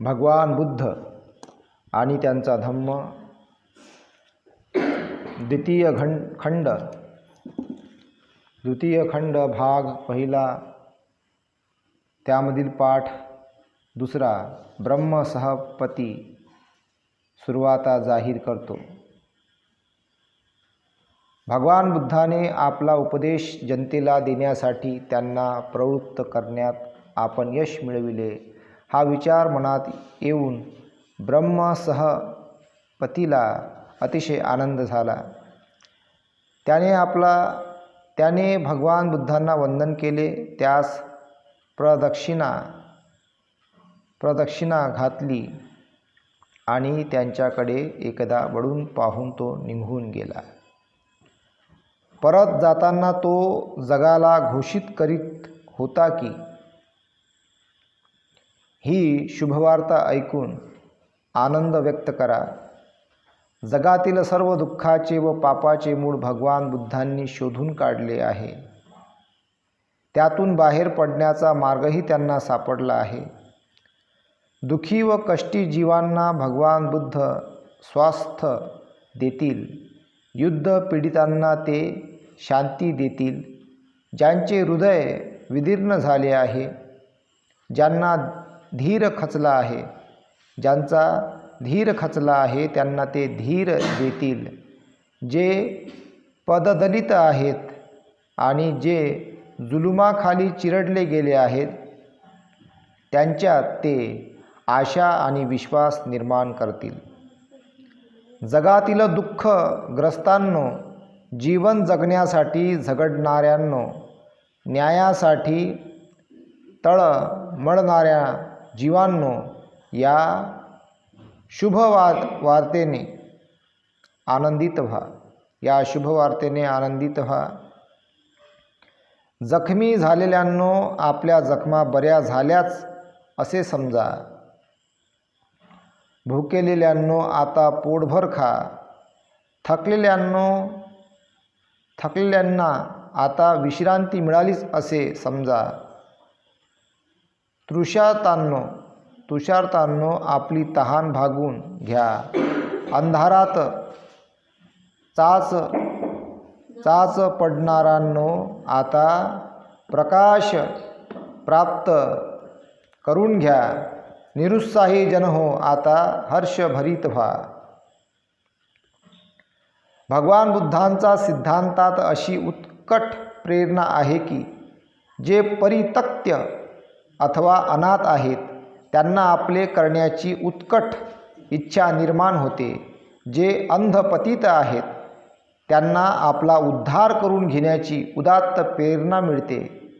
भगवान बुद्ध आणि त्यांचा धम्म. द्वितीय खंड खंड. द्वितीय खंड भाग पहिला. त्यामधील पाठ दुसरा. ब्रह्मसहपती सुरुवाता जाहीर करतो. भगवान बुद्धाने आपला उपदेश जनतेला देण्यासाठी त्यांना प्रवृत्त करण्यात आपण यश मिळविले. हा विचार मनात येऊन ब्रह्मासह पतीला अतिशय आनंद झाला. त्याने आपला त्याने भगवान बुद्धांना वंदन केले. त्यास प्रदक्षिणा प्रदक्षिणा घातली आणि त्यांच्याकडे एकदा वळून पाहून तो निघून गेला. परत जाताना तो जगाला घोषित करीत होता की ही शुभवार्ता ऐकून आनंद व्यक्त करा. जगातील सर्व दुःखाचे व पापाचे मूळ भगवान बुद्धांनी शोधून काढले आहे. त्यातून बाहेर पडण्याचा मार्गही त्यांना सापडला आहे. दुःखी व कष्टी जीवांना भगवान बुद्ध स्वास्थ्य देतील. युद्ध पीडितांना ते शांती देतील. ज्यांचे हृदय विदीर्ण झाले आहे ज्यांना धीर खचला आहे. ज्यांचा धीर खचला आहे त्यांना ते धीर देतील. जे पददलित आहेत आणि जे जुलुमाखाली चिरडले गेले आहेत त्यांच्यात ते आशा आणि विश्वास निर्माण करतील. जगातील दुःखग्रस्तांनो जीवन जगण्यासाठी झगडणाऱ्यांनो न्यायासाठी तळमळणाऱ्या जीवांनो या शुभवा वार्तेने आनंदित व्हा. या शुभवार्तेने आनंदित व्हा. जखमी झालेल्यांनो आपल्या जखमा बऱ्या झाल्याच असे समजा. भुकेलेल्यांनो आता पोटभर खा. थकलेल्यांनो थकलेल्यांना आता विश्रांती मिळालीच असे समजा. तृषातांनो तुषारतांनो आपली तहान भागून घ्या. अंधारात चाच चाच पडणाऱ्यांनो आता प्रकाश प्राप्त करून घ्या. निरुत्साही जन हो आता हर्षभरीत व्हा. भगवान बुद्धांचा सिद्धांतात अशी उत्कट प्रेरणा आहे की जे परितक्त्य अथवा अनाथ आहेत त्यांना आपले करण्याची उत्कट इच्छा निर्माण होते. जे अंधपतित आहेत त्यांना आपला उद्धार करून घेण्याची उदात्त प्रेरणा मिळते.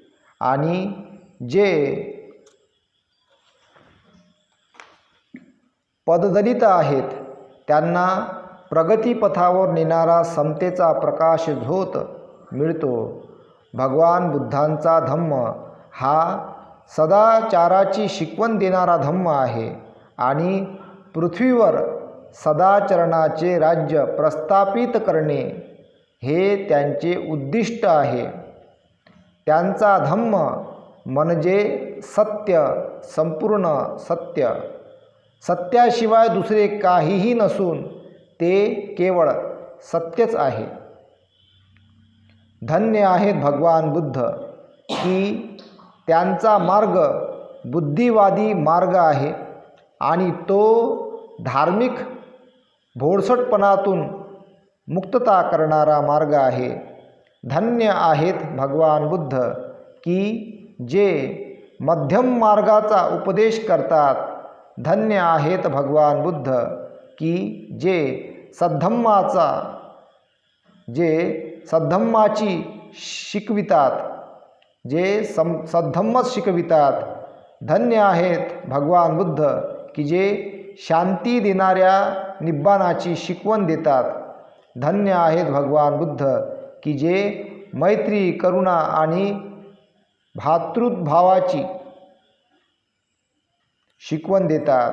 आणि जे पददलित आहेत त्यांना प्रगतीपथावर नेणारा समतेचा प्रकाश झोत मिळतो. भगवान बुद्धांचा धम्म हा सदाचाराची शिकवण देणारा धम्म आहे आणि पृथ्वीवर सदाचरणाचे राज्य प्रस्थापित करणे हे त्यांचे उद्दिष्ट आहे. त्यांचा धम्म म्हणजे सत्य संपूर्ण सत्य. सत्याशिवाय दुसरे काहीही नसून ते केवळ सत्यच आहे. धन्य आहेत भगवान बुद्ध की त्यांचा मार्ग बुद्धिवादी मार्ग आहे आणि तो धार्मिक भोळसटपणातून मुक्तता करणारा मार्ग आहे. धन्य आहेत भगवान बुद्ध की जे मध्यम मार्गाचा उपदेश करतात. धन्य आहेत भगवान बुद्ध की जे सद्धम्माचा जे सद्धम्माची शिकवितात. जे सम सद्धम्मच शिकवितात. धन्य आहेत भगवान बुद्ध की जे शांती देणाऱ्या निब्बाणाची शिकवण देतात. धन्य आहेत भगवान बुद्ध की जे मैत्री करुणा आणि भातृभावाची शिकवण देतात.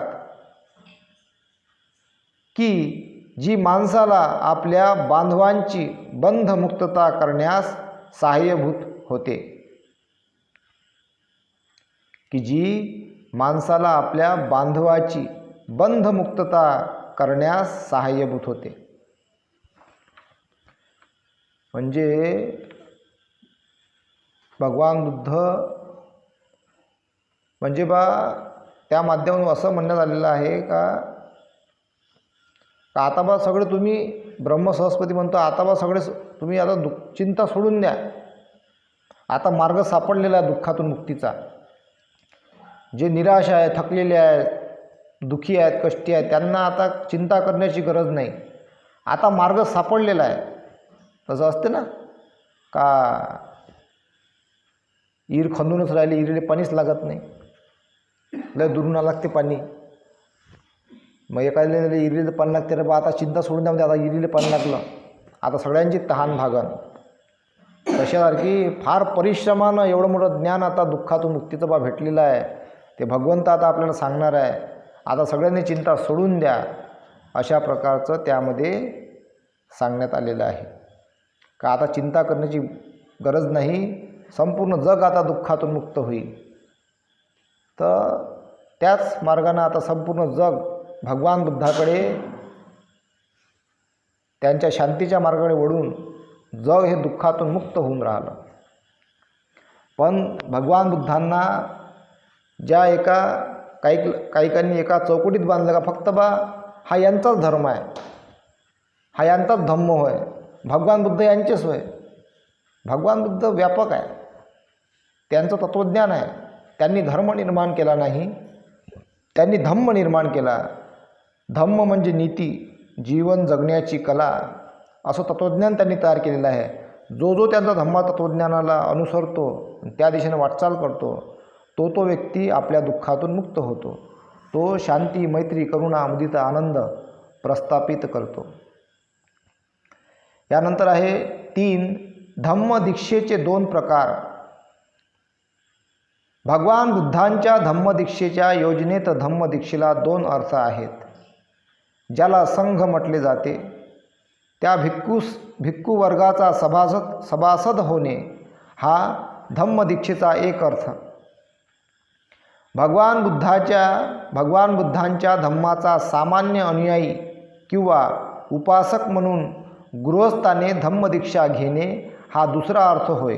की जी माणसाला आपल्या बांधवांची बंधमुक्तता करण्यास सहाय्यभूत होते. की जी माणसाला आपल्या बांधवाची बंधमुक्तता करण्यास सहाय्यभूत होते. म्हणजे भगवान बुद्ध म्हणजे बा त्या माध्यमातून असं म्हणण्यात आलेलं आहे का का आता बा सगळं तुम्ही ब्रह्मसहस्पती म्हणतो आता बा सगळे तुम्ही आता दुःख चिंता सोडून द्या. आता मार्ग सापडलेला आहे दुःखातून मुक्तीचा. जे निराश आहे थकलेले आहेत दुःखी आहेत कष्टी आहेत त्यांना आता चिंता करण्याची गरज नाही. आता मार्ग सापडलेला आहे. तसं असते ना? का ईर खंदूनच राहिली इरीले पाणीच लागत नाही. लय दुरून लागते पाणी. मग एखाद्याला इरीले पाणी लागते रे बा आता चिंता सोडून द्या म्हणजे आता इरीले पाणी लागलं. आता सगळ्यांची तहान भागन. तशासारखी फार परिश्रमानं एवढं मोठं ज्ञान आता दुःखातून मुक्तीचं बा भेटलेलं आहे. ते भगवंत आता आपल्याला सांगणार आहे. आता सगळ्यांनी चिंता सोडून द्या. अशा प्रकारचं त्यामध्ये सांगण्यात आलेलं आहे. का आता चिंता करण्याची गरज नाही. संपूर्ण जग आता दुःखातून मुक्त होईल. तर त्याच मार्गानं आता संपूर्ण जग भगवान बुद्धाकडे त्यांच्या शांतीच्या मार्गाकडे वळून जग हे दुःखातून मुक्त होऊन राहिलं. पण भगवान बुद्धांना ज्या एका काही काहीकांनी एका चौकटीत बांधलं का फक्त बा हा यांचाच धर्म आहे. हा यांचाच धम्म होय. भगवान बुद्ध यांचेच होय. भगवान बुद्ध व्यापक आहे. त्यांचं तत्त्वज्ञान आहे. त्यांनी धर्म निर्माण केला नाही. त्यांनी धम्म निर्माण केला. धम्म म्हणजे नीती जीवन जगण्याची कला असं तत्त्वज्ञान त्यांनी तयार केलेलं आहे. जो जो त्यांचा धम्मा तत्त्वज्ञानाला अनुसरतो त्या दिशेने वाटचाल करतो तो तो व्यक्ती आपल्या दुःखातून मुक्त होतो. तो शांती मैत्री करुणा मुदिता आनंद प्रस्थापित करतो. यानंतर आहे तीन धम्म दीक्षेचे दोन प्रकार. भगवान बुद्धांच्या धम्मदीक्षेच्या योजनेत धम्मदीक्षेला दोन अर्थ आहेत. ज्याला संघ म्हटले जाते. त्या भिक्खूस भिक्खू वर्गाचा सभासद सभासद होणे हा धम्मदीक्षेचा एक अर्थ. भगवान बुद्धाच्या भगवान बुद्धांच्या धम्माचा सामान्य अनुयायी किंवा उपासक म्हणून गृहस्थाने धम्मदीक्षा घेणे हा दुसरा अर्थ होय.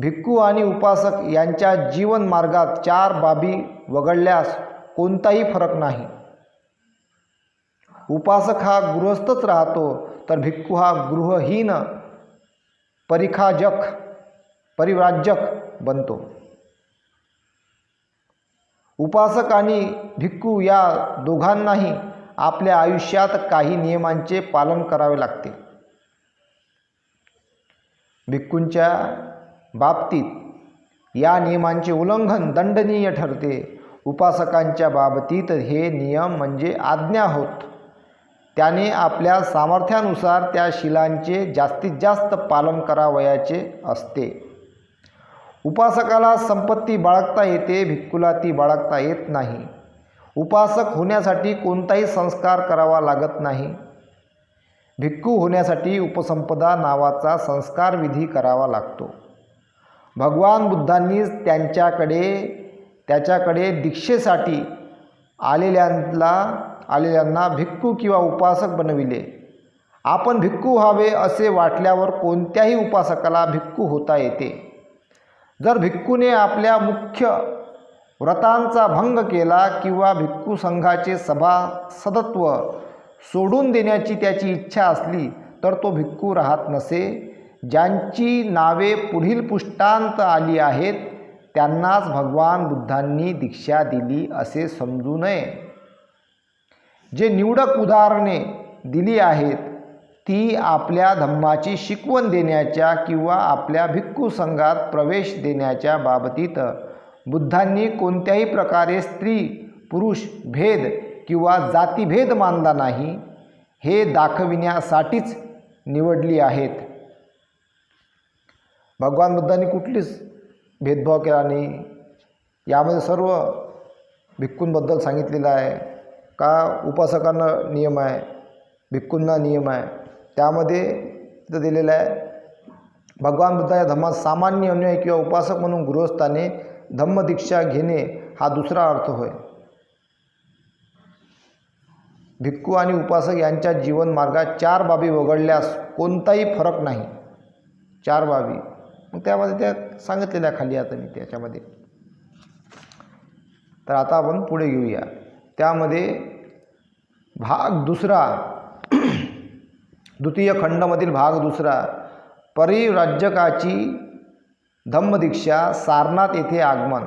भिक्खू आणि उपासक यांच्या जीवन मार्गात चार बाबी वगळल्यास कोणताही फरक नाही. उपासक हा गृहस्थच राहतो तर भिक्खू हा गृहहीन परिखाजक परिव्राजक बनतो. उपासक आणि भिक्खू या दोघांनाही आपल्या आयुष्यात काही नियमांचे पालन करावे लागते. भिक्खूंच्या बाबतीत या नियमांचे उल्लंघन दंडनीय ठरते. उपासकांच्या बाबतीत हे नियम म्हणजे आज्ञा होत. त्याने आपल्या सामर्थ्यानुसार त्या शिलांचे जास्तीत जास्त पालन करावयाचे असते. उपासकाला संपत्ती बाळगता येते भिक्खूला ती बाळगता येत नाही. उपासक होण्यासाठी कोणताही संस्कार करावा लागत नाही. भिक्खू होण्यासाठी उपसंपदा नावाचा संस्कार विधी करावा लागतो. भगवान बुद्धांनी त्यांच्याकडे त्याच्याकडे दीक्षेसाठी आलेल्यांना आलेल्यांना भिक्खू किंवा उपासक बनविले. आपण भिक्खू व्हावे असे वाटल्यावर कोणत्याही उपासकाला भिक्खू होता येते. जर भिक्खूने आपल्या मुख्य व्रतांचा भंग केला किंवा भिक्खू संघाचे सभासदत्व सोडून देण्याची त्याची इच्छा असली तर तो भिक्खू राहत नसे. ज्यांची नावे पुढील पुष्टांत आली आहेत त्यांनाच भगवान बुद्धांनी दीक्षा दिली असे समजू नये. जे निवडक उदाहरणे दिली आहेत ती आपल्या धम्माची शिकवण देण्याच्या किंवा आपल्या भिक्खू संघात प्रवेश देण्याच्या बाबतीत बुद्धांनी कोणत्याही प्रकारे स्त्री पुरुष भेद किंवा जातीभेद मानला नाही हे दाखविण्यासाठीच निवडली आहेत. भगवान बुद्धांनी कुठलीच भेदभाव केला नाही. यामध्ये सर्व भिक्खूंबद्दल सांगितलेलं आहे. का? उपासकांना नियम आहे भिक्खूंना नियम आहे. त्यामध्ये तिथं दिलेलं आहे भगवान बुद्धाच्या धम्मात सामान्य अनुयायी किंवा उपासक म्हणून गृहस्थाने धम्मदीक्षा घेणे हा दुसरा अर्थ होय. भिक्खू आणि उपासक यांच्या जीवन मार्गात चार बाबी वगळल्यास कोणताही फरक नाही. चार बाबी. मग त्यामध्ये त्या सांगितलेल्या खाली आता मी त्याच्यामध्ये. तर आता आपण पुढे घेऊया. त्यामध्ये भाग दुसरा द्वितीय खंडमधील भाग दुसरा परिव्राज्यकाची धम्मदीक्षा सारनाथ येथे आगमन.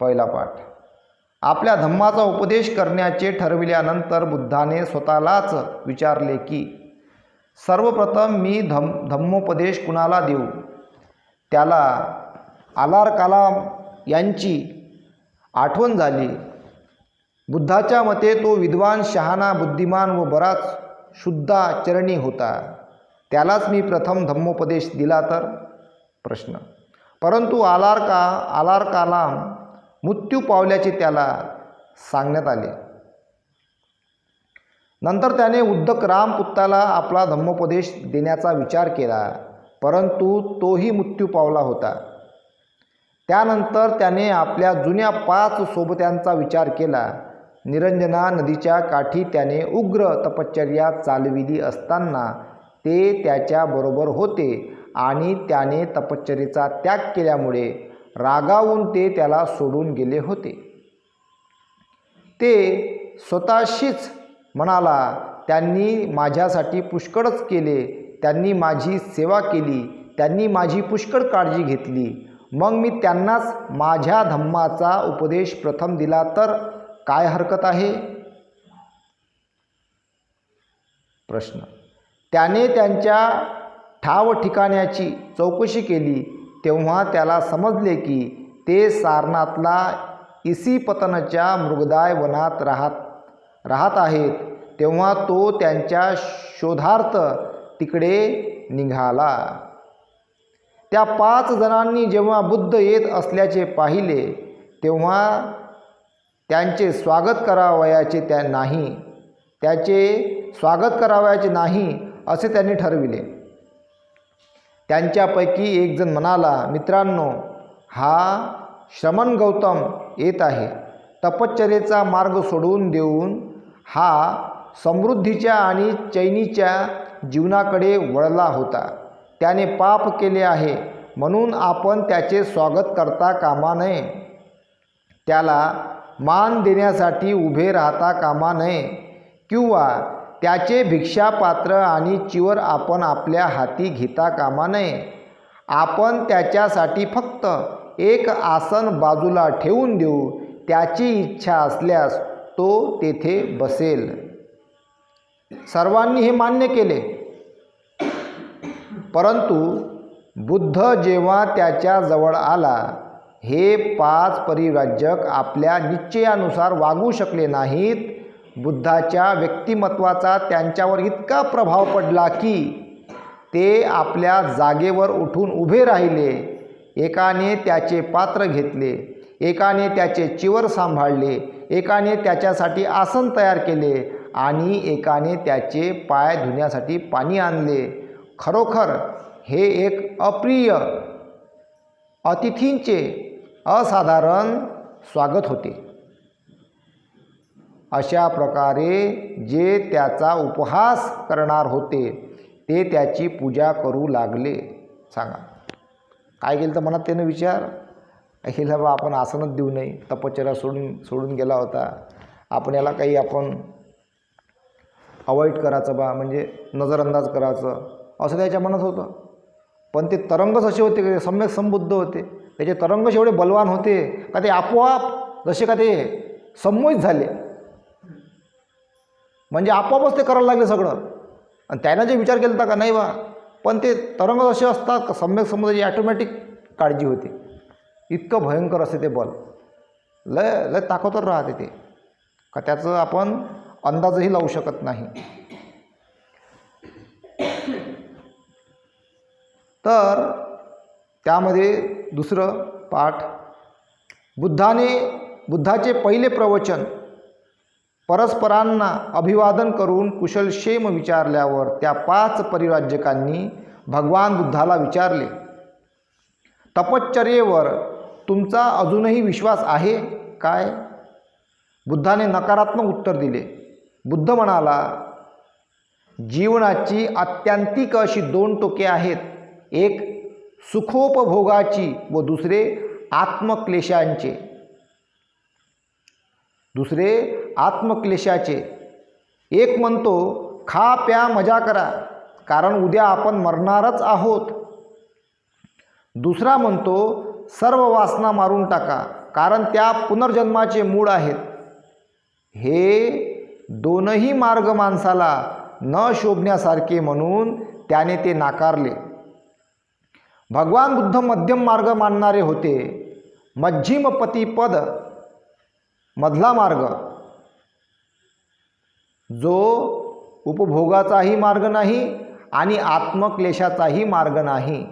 पहिला पाठ. आपल्या धम्माचा उपदेश करण्याचे ठरविल्यानंतर बुद्धाने स्वतःलाच विचारले की सर्वप्रथम मी धम धम्मोपदेश कुणाला देऊ? त्याला आलार कलाम यांची आठवण झाली. बुद्धाच्या मते तो विद्वान शहाणा बुद्धिमान व बराच शुद्धा चरणी होता. त्यालाच मी प्रथम धम्मोपदेश दिला तर? प्रश्न. परंतु आलार का आलार कालाम मृत्यू पावल्याचे त्याला सांगण्यात आले. नंतर त्याने उद्धक रामपुत्ताला आपला धम्मोपदेश देण्याचा विचार केला परंतु तोही मृत्यू पावला होता. त्यानंतर त्याने आपल्या जुन्या पाच सोबत्यांचा विचार केला. निरंजना नदीच्या काठी त्याने उग्र तपश्चर्या चालविली असताना ते त्याच्याबरोबर होते आणि त्याने तपश्चर्येचा त्याग केल्यामुळे रागावून ते त्याला सोडून गेले होते. ते स्वतःशीच म्हणाला त्यांनी माझ्यासाठी पुष्कळच केले त्यांनी माझी सेवा केली त्यांनी माझी पुष्कळ काळजी घेतली. मग मी त्यांनाच माझ्या धम्माचा उपदेश प्रथम दिला तर काय हरकत आहे? प्रश्न. त्याने त्यांच्या ठाव ठिकाण्याची चौकशी केली तेव्हा त्याला समजले की ते सारनाथला इसीपतनच्या मृगदाय वनात राहत राहत आहेत तेव्हा तो त्यांच्या शोधार्थ तिकडे निघाला. त्या पाच जणांनी जेव्हा बुद्ध येत असल्याचे पाहिले तेव्हा त्यांचे स्वागत करावयाचे त्या नाही त्याचे स्वागत करावयाचे नाही असे त्यांनी ठरविले. त्यांच्यापैकी एकजण म्हणाला मित्रांनो हा श्रमण गौतम येत आहे. तपश्चर्येचा मार्ग सोडून देऊन हा समृद्धीच्या आणि चैनीच्या जीवनाकडे वळला होता. त्याने पाप केले आहे म्हणून आपण त्याचे स्वागत करता कामा नये. त्याला मान देण्यासाठी उभे राहता कामा नये किंवा त्याचे भिक्षापात्र आणि चिवर आपण आपल्या हाती घेता कामा नये. आपण त्याच्यासाठी फक्त एक आसन बाजूला ठेवून देऊ त्याची इच्छा असल्यास तो तेथे बसेल. सर्वांनी हे मान्य केले. परंतु बुद्ध जेव्हा त्याच्याजवळ आला हे पाच परिव्राजक आपल्या निश्चयानुसार वागू शकले नाहीत. बुद्धाच्या व्यक्तिमत्वाचा त्यांच्यावर इतका प्रभाव पडला की ते आपल्या जागेवर उठून उभे राहिले. एकाने त्याचे पात्र घेतले एकाने त्याचे चिवर सांभाळले एकाने त्याच्यासाठी आसन तयार केले आणि एकाने त्याचे पाय धुण्यासाठी पाणी आणले. खरोखर हे एक अप्रिय अतिथींचे असाधारण स्वागत होते. अशा प्रकारे जे त्याचा उपहास करणार होते ते त्याची पूजा करू लागले. सांगा. काय केलं तर मनात त्यानं विचार? हिला बा आपण आसनच देऊ नये. तपश्चर्या सोडून सोडून गेला होता. आपण याला काही आपण अवॉइड करायचं बा म्हणजे नजरअंदाज करायचं असं त्याच्या मनात होतं. पण ते तरंगच असे होते की सम्यक संबुद्ध होते. त्याचे तरंग एवढे बलवान होते का ते आपोआप जसे का ते संमोहित झाले. म्हणजे आपोआपच ते करायला लागले सगळं. आणि त्यानं जे विचार केला होता का नाही बा पण ते तरंग असे असतात का सम्यक समुद्राची ॲटोमॅटिक काळजी होते. इतकं भयंकर असते ते बल. लय लय ताकदवर राहते ते. का त्याचं आपण अंदाजही लावू शकत नाही. तर त्यामध्ये दुसरं पाठ बुद्धाने बुद्धाचे पहिले प्रवचन परस्परांना अभिवादन करून कुशलक्षेम विचारल्यावर त्या पाच परिराज्यकांनी भगवान बुद्धाला विचारले तपश्चर्येवर तुमचा अजूनही विश्वास आहे काय? बुद्धाने नकारात्मक उत्तर दिले. बुद्ध म्हणाला जीवनाची आत्यांतिक अशी दोन टोके आहेत. एक सुखोपभोगाची व दुसरे आत्मक्लेशांचे. दुसरे आत्मक्लेशाचे. एक म्हणतो खा प्या मजा करा कारण उद्या आपण मरणारच आहोत. दुसरा म्हणतो सर्व वासना मारून टाका कारण त्या पुनर्जन्माचे मूळ आहेत. हे दोनही मार्ग माणसाला न शोभण्यासारखे म्हणून त्याने ते नाकारले. भगवान बुद्ध मध्यम मार्ग मानणारे होते. मध्यमपती पद मधला मार्ग. जो उपभोगाचाही मार्ग नाही आणि आत्मक्लेशाचाही मार्ग नाही.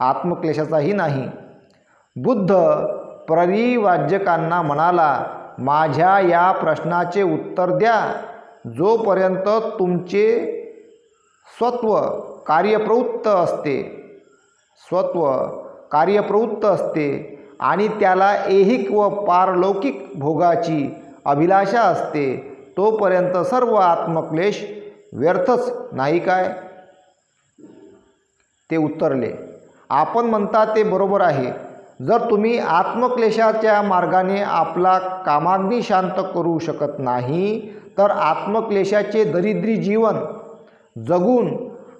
आत्मक्लेशाचाही नाही. बुद्ध परिवाज्यकांना म्हणाला माझ्या या प्रश्नाचे उत्तर द्या. जोपर्यंत तुमचे स्वत्व कार्यप्रवृत्त असते स्वत्व कार्यप्रवृत्त असते आणि त्याला ऐहिक व पारलौकिक भोगाची अभिलाषा असते तोपर्यंत सर्व आत्मक्लेश व्यर्थच नाही काय? ते उत्तरले आपण म्हणता ते बरोबर आहे. जर तुम्ही आत्मक्लेशाच्या मार्गाने आपला कामाग्नी शांत करू शकत नाही तर आत्मक्लेशाचे दरिद्री जीवन जगून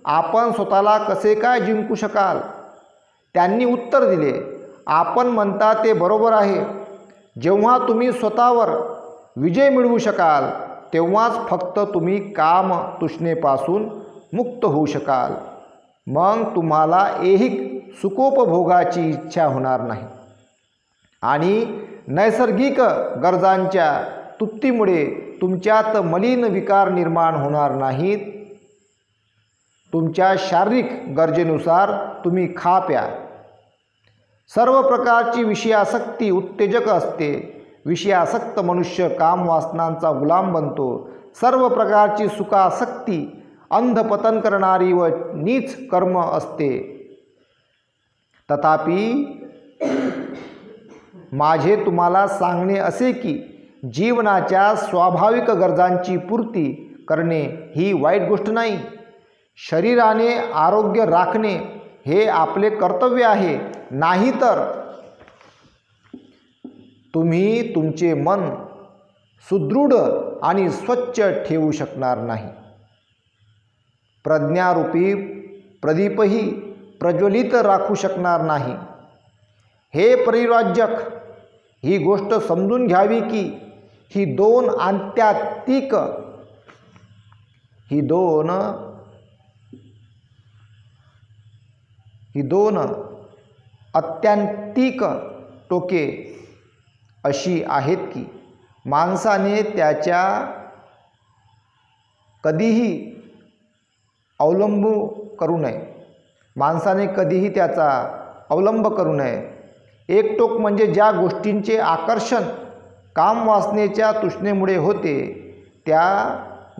आपण स्वतःला कसे काय जिंकू शकाल? त्यांनी उत्तर दिले आपण म्हणता ते बरोबर आहे. जेव्हा तुम्ही स्वतःवर विजय मिळवू शकाल तेव्हाच फक्त तुम्ही काम तुष्णेपासून मुक्त होऊ शकाल. मग तुम्हाला ऐहिक सुखोपभोगाची इच्छा होणार नाही. आणि नैसर्गिक गरजांच्या तुप्तीमुळे तुमच्यात मलिन विकार निर्माण होणार नाहीत. तुमच्या शारीरिक गरजेनुसार तुम्ही खा प्या. सर्व प्रकारची विषयासक्ती उत्तेजक असते. विषयासक्त मनुष्य काम वासनांचा गुलाम बनतो. सर्व प्रकारची सुखासक्ती अंधपतन करणारी व नीच कर्म असते. तथापि माझे तुम्हाला सांगणे असे की जीवनाच्या स्वाभाविक गरजांची पूर्ती करणे ही वाईट गोष्ट नाही. शरीराने आरोग्य राखणे हे आपले कर्तव्य आहे. नाहीतर तुम्ही तुमचे मन सुदृढ आणि स्वच्छ ठेवू शकणार नाही. प्रज्ञारूपी प्रदीपही प्रज्वलित राखू शकणार नाही. हे परिराज्यक ही गोष्ट समजून घ्यावी की ही दोन आंत्यात्तिक ही दोन ही दोन अत्यंतिक टोके अशी आहेत की माणसाने त्याच्या कधीही अवलंब करू नये. माणसाने कधीही त्याचा अवलंब करू नये. एक टोक म्हणजे ज्या गोष्टींचे आकर्षण काम वासनेच्या तृष्णेमुळे होते त्या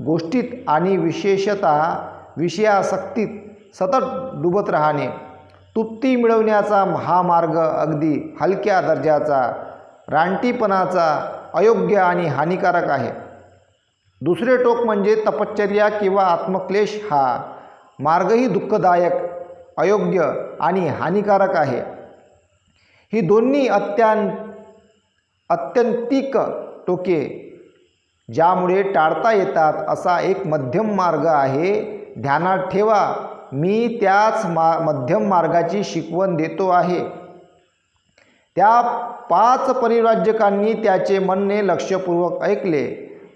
गोष्टीत आणि विशेषतः विषयासक्तीत सतत डुबत राहणे. तुप्ती मिळवण्याचा हा मार्ग अगदी हलक्या दर्जाचा रानटीपणाचा अयोग्य आणि हानिकारक आहे. दुसरे टोक म्हणजे तपश्चर्या किंवा आत्मक्लेश हा मार्गही दुःखदायक अयोग्य आणि हानिकारक आहे. ही दोन्ही अत्यान अत्यंतिक टोके ज्यामुळे टाळता येतात असा एक मध्यम मार्ग आहे. ध्यानात ठेवा. मी त्याच मा मध्यम मार्गाची शिकवण देतो आहे. त्या पाच परिराज्यकांनी त्याचे म्हणणे लक्षपूर्वक ऐकले.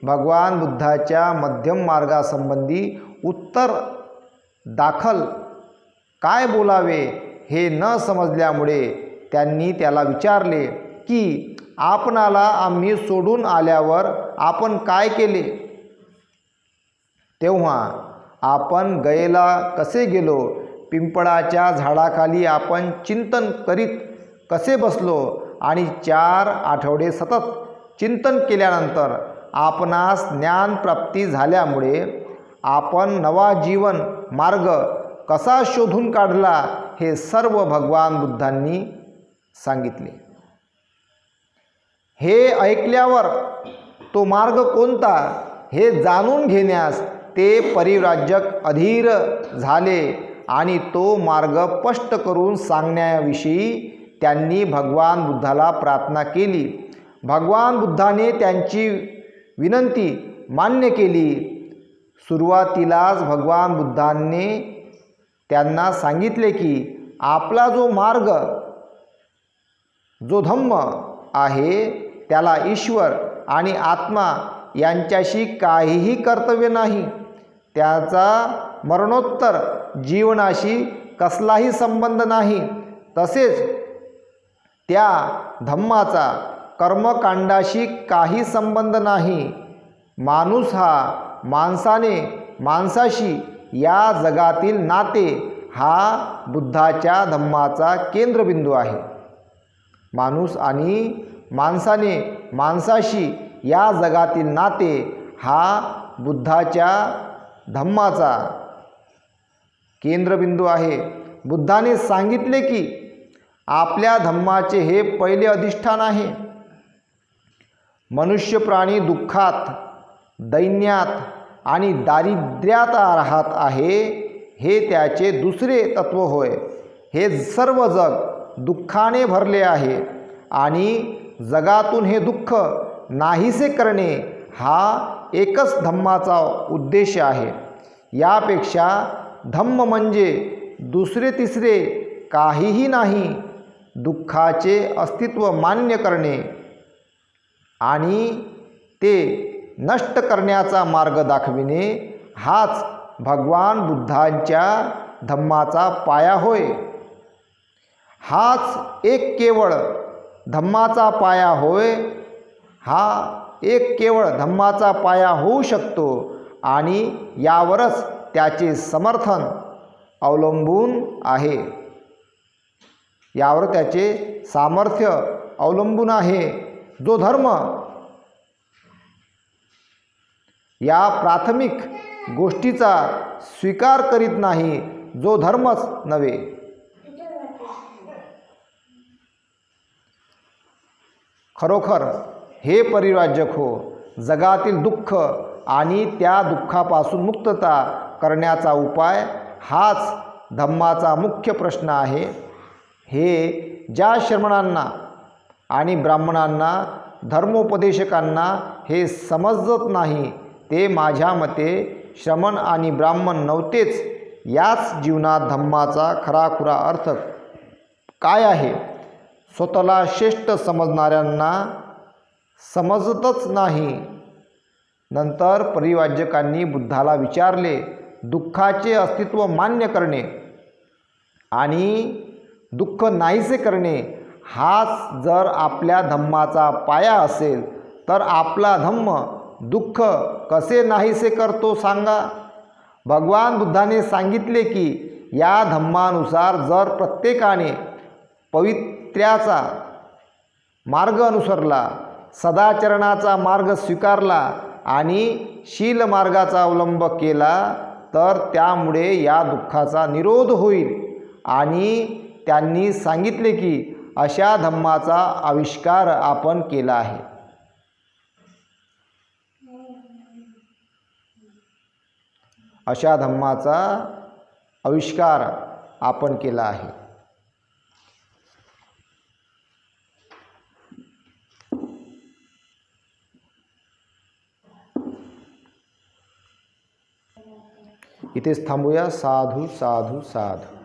भगवान बुद्धाच्या मध्यम मार्गासंबंधी उत्तर दाखल काय बोलावे हे न समजल्यामुळे त्यांनी त्याला विचारले की आपणाला आम्ही सोडून आल्यावर आपण काय केले? तेव्हा आपण गयेला कसे गेलो? पिंपळाच्या झाडाखाली आपण चिंतन करीत कसे बसलो? आणि चार आठवडे सतत चिंतन केल्यानंतर आपणास ज्ञानप्राप्ती झाल्यामुळे आपण नवा जीवन मार्ग कसा शोधून काढला हे सर्व भगवान बुद्धांनी सांगितले. हे ऐकल्यावर तो मार्ग कोणता हे जाणून घेण्यास ते परिव्राजक अधीर झाले आणि तो मार्ग स्पष्ट करून सांगण्याविषयी त्यांनी भगवान बुद्धाला प्रार्थना केली. भगवान बुद्धाने त्यांची विनंती मान्य केली. सुरुवातीलाच भगवान बुद्धांनी त्यांना सांगितले की आपला जो मार्ग जो धम्म आहे त्याला ईश्वर आणि आत्मा यांच्याशी काहीही कर्तव्य नाही. त्याचा मरणोत्तर जीवनाशी कसलाही संबंध नाही. तसेच त्या धम्माचा कर्मकांडाशी काही संबंध नाही. माणूस हा माणसाने माणसाशी या जगातील नाते हा बुद्धाच्या धम्माचा केंद्रबिंदू आहे. माणूस आणि माणसाने माणसाशी या जगातील नाते हा बुद्धाच्या धम्माचा केंद्रबिंदू आहे. बुद्धाने सांगितले की आपल्या धम्माचे हे पहिले अधिष्ठान आहे. मनुष्य प्राणी दुःखात दैन्यात आणि दारिद्र्यात राहत आहे हे त्याचे दुसरे तत्व होय. हे सर्व जग दुःखाने भरले आहे आणि जगातून हे दुःख नाहीसे करणे हा एकच धम्माचा उद्देश आहे. यापेक्षा धम्म म्हणजे दुसरे तिसरे काहीही नाही दुःखाचे अस्तित्व मान्य करणे आणि ते नष्ट करण्याचा मार्ग दाखविणे हाच भगवान बुद्धांच्या धम्माचा पाया होय. हाच एक केवळ धम्माचा पाया होय हा एक केवळ धम्माचा पाया होऊ शकतो आणि यावरच त्याचे समर्थन अवलंबून आहे. यावर त्याचे सामर्थ्य अवलंबून आहे. जो धर्म या प्राथमिक गोष्टीचा स्वीकार करीत नाही जो धर्मच नव्हे. खरोखर हे परिराज्यक हो जगातील दुःख आणि त्या दुःखापासून मुक्तता करण्याचा उपाय हाच धम्माचा मुख्य प्रश्न आहे. हे ज्या श्रमणांना आणि ब्राह्मणांना धर्मोपदेशकांना हे समजत नाही ते माझ्या मते श्रमण आणि ब्राह्मण नव्हतेच. याच जीवनात धम्माचा खराखुरा अर्थ काय आहे? स्वतःला श्रेष्ठ समजणाऱ्यांना समजतच नाही. नंतर परिवाजकांनी बुद्धाला विचारले दुःखाचे अस्तित्व मान्य करणे आणि दुःख नाहीसे करणे हाच जर आपल्या धम्माचा पाया असेल तर आपला धम्म दुःख कसे नाहीसे करतो सांगा? भगवान बुद्धाने सांगितले की या धम्मानुसार जर प्रत्येकाने पवित्र्याचा मार्ग अनुसरला सदाचरणाचा मार्ग स्वीकारला आणि शील मार्गाचा अवलंब केला तर त्यामुळे या दुःखाचा निरोध होईल. आणि त्यांनी सांगितले की अशा धम्माचा आविष्कार आपण केला आहे. अशा धम्माचा आविष्कार आपण केला आहे. इथेच थांबूया. साधू साधू साधू.